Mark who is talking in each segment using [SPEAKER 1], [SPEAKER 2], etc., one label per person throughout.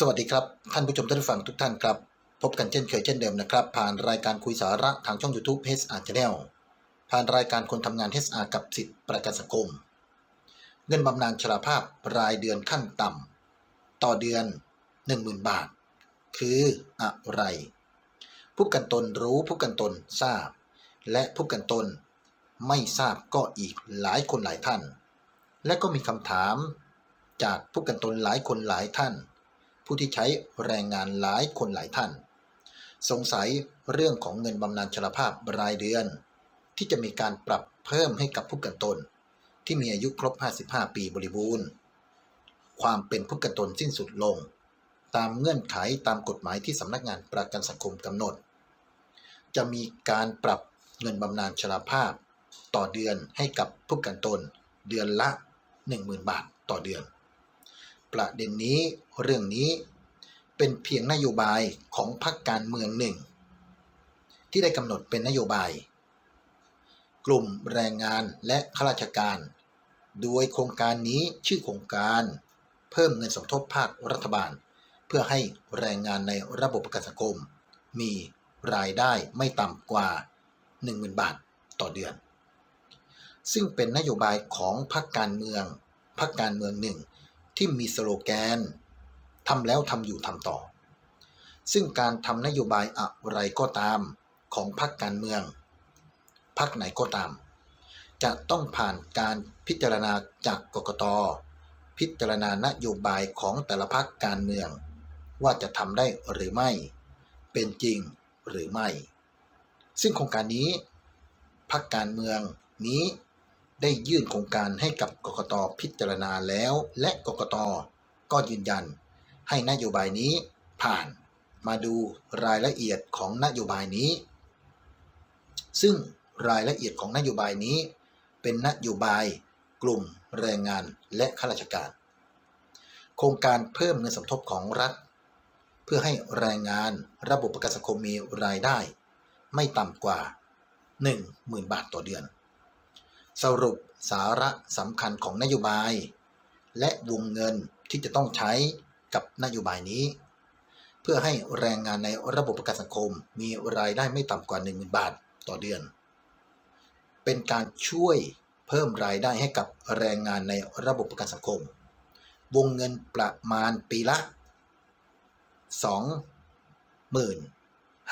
[SPEAKER 1] สวัสดีครับ ท่านผู้ชมท่านผู้ฟังทุกท่านครับ พบกันเช่นเคยเช่นเดิมนะครับ ผ่านรายการคุยสาระทางช่อง YouTube HR Channel ผ่านรายการคนทำงาน HR กับสิทธิประกันสังคม เงินบำนาญชราภาพรายเดือนขั้นต่ำต่อเดือน 10,000 บาท คืออะไร ผู้กันตนรู้ผู้กันตนทราบ และผู้กันตนไม่ทราบก็อีกหลายคนหลายท่าน และก็มีคำถามจากผู้กันตนหลายคนหลายท่าน ผู้ที่ใช้แรงงานหลายคนหลายท่าน สงสัยเรื่องของเงินบำนาญชราภาพรายเดือน ที่จะมีการปรับเพิ่มให้กับผู้กันตน ที่มีอายุครบ 55 ปีบริบูรณ์ ความเป็นผู้กันตนสิ้นสุดลง ตามเงื่อนไขตามกฎหมายที่สำนักงานประกันสังคมกำหนด จะมีการปรับเงินบำนาญชราภาพ ต่อเดือนให้กับผู้กันตน เดือนละ 10,000 บาทต่อเดือน ประเด็นนี้เรื่องนี้เป็นเพียงนโยบายของพรรคการเมืองหนึ่ง ที่ได้กำหนดเป็นนโยบาย กลุ่มแรงงานและข้าราชการ โดยโครงการนี้ชื่อโครงการเพิ่มเงินสมทบภาครัฐบาล เพื่อให้แรงงานในระบบประกันสังคม มีรายได้ไม่ต่ำกว่า 10,000 บาทต่อเดือน ซึ่งเป็นนโยบายของพรรคการเมืองพรรคการเมืองหนึ่ง ที่มีสโลแกนทำแล้วทำอยู่ทำต่อ ซึ่งการทำนโยบายอะไรก็ตามของพรรคการเมืองพรรคไหนก็ตาม จะต้องผ่านการพิจารณาจากกกต พิจารณานโยบายของแต่ละพรรคการเมือง ว่าจะทำได้หรือไม่ เป็นจริงหรือไม่ ซึ่งโครงการนี้พรรคการเมืองนี้ ได้ยื่นโครงการให้กับกกตพิจารณาแล้ว และกกตก็ยืนยัน ให้นโยบายนี้ผ่านมาดูรายละเอียดของนโยบายนี้ ซึ่งรายละเอียดของนโยบายนี้ เป็นนโยบายกลุ่มแรงงานและข้าราชการ โครงการเพิ่มเงินสมทบของรัฐ เพื่อให้แรงงานระบบประกันสังคมมีรายได้ ไม่ต่ำกว่า 10,000 บาทต่อเดือน สรุปสาระสำคัญของนโยบาย และวงเงินที่จะต้องใช้กับนโยบายนี้ เพื่อให้แรงงานในระบบประกันสังคมมีรายได้ไม่ต่ำกว่า 10,000 บาทต่อเดือน เป็นการช่วยเพิ่มรายได้ให้กับแรงงานในระบบประกันสังคม วงเงินประมาณปีละ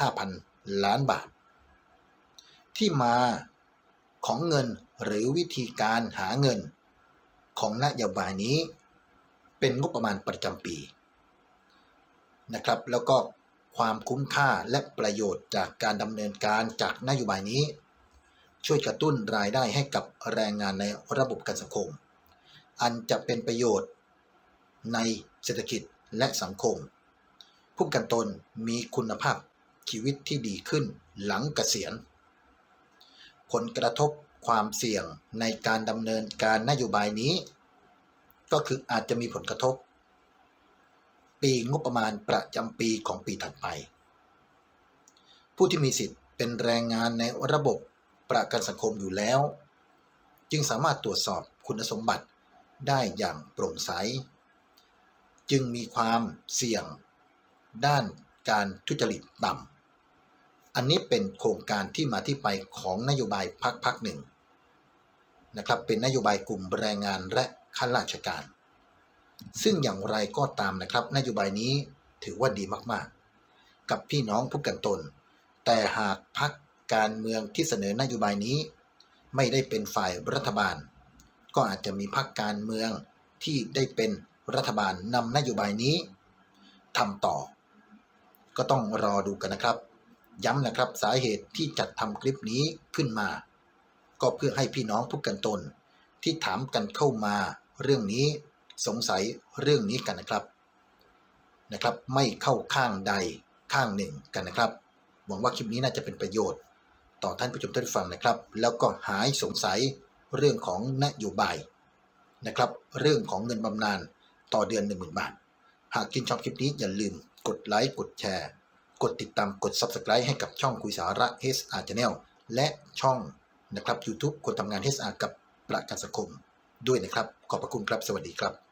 [SPEAKER 1] 25,000 ล้านบาท ที่มา ของเงินหรือวิธีการหาเงิน ของนโยบายนี้ เป็นงบประมาณประจำปีนะครับ แล้วก็ความคุ้มค่าและประโยชน์จากการดำเนินการจากนโยบายนี้ ช่วยกระตุ้นรายได้ให้กับแรงงานในระบบการสังคม อันจะเป็นประโยชน์ในเศรษฐกิจและสังคม ผู้กันตนมีคุณภาพชีวิตที่ดีขึ้นหลังเกษียณ ผลกระทบความเสี่ยงในการดำเนินการนโยบายนี้ ก็คืออาจจะมีผลกระทบ ปีงบประมาณประจำปีของปีถัดไป ผู้ที่มีสิทธิ์เป็นแรงงานในระบบประกันสังคมอยู่แล้ว จึงสามารถตรวจสอบคุณสมบัติได้อย่างโปร่งใส จึงมีความเสี่ยงด้านการทุจริตต่ำ อันนี้เป็นโครงการที่มาที่ไปของนโยบายพักพักหนึ่งนะครับเป็นนโยบายกลุ่มแรงงานและข้าราชการ ซึ่งอย่างไรก็ตามนะครับ นโยบายนี้ถือว่าดีมากๆ กับพี่น้องผู้กันตน แต่หากพักการเมืองที่เสนอนโยบายนี้ ไม่ได้เป็นฝ่ายรัฐบาล ก็อาจจะมีพักการเมืองที่ได้เป็นรัฐบาลนำนโยบายนี้ทำต่อ ก็ต้องรอดูกันนะครับ ย้ำนะครับสาเหตุที่จัดทำคลิปนี้ขึ้นมา ก็เพื่อให้พี่น้องผู้กันตน ที่ถามกันเข้ามาเรื่องนี้สงสัยเรื่องนี้กันนะครับนะครับ ไม่เข้าข้างใดข้างหนึ่งกันนะครับ หวังว่าคลิปนี้น่าจะเป็นประโยชน์ ต่อท่านผู้ชมท่านฟังนะครับ แล้วก็หายสงสัยเรื่องของนโยบายนะครับ เรื่องของเงินบำนาญต่อเดือน 1 0,000 บาท หากชื่นชอบคลิปนี้อย่าลืมกดไลค์กดแชร์ กดติดตามกด Subscribe ให้กับช่องคุยสาระ HR Channel และช่องนะครับ YouTube คนทำงาน HR กับประกันสังคมด้วยนะครับ ขอบพระคุณครับ สวัสดีครับ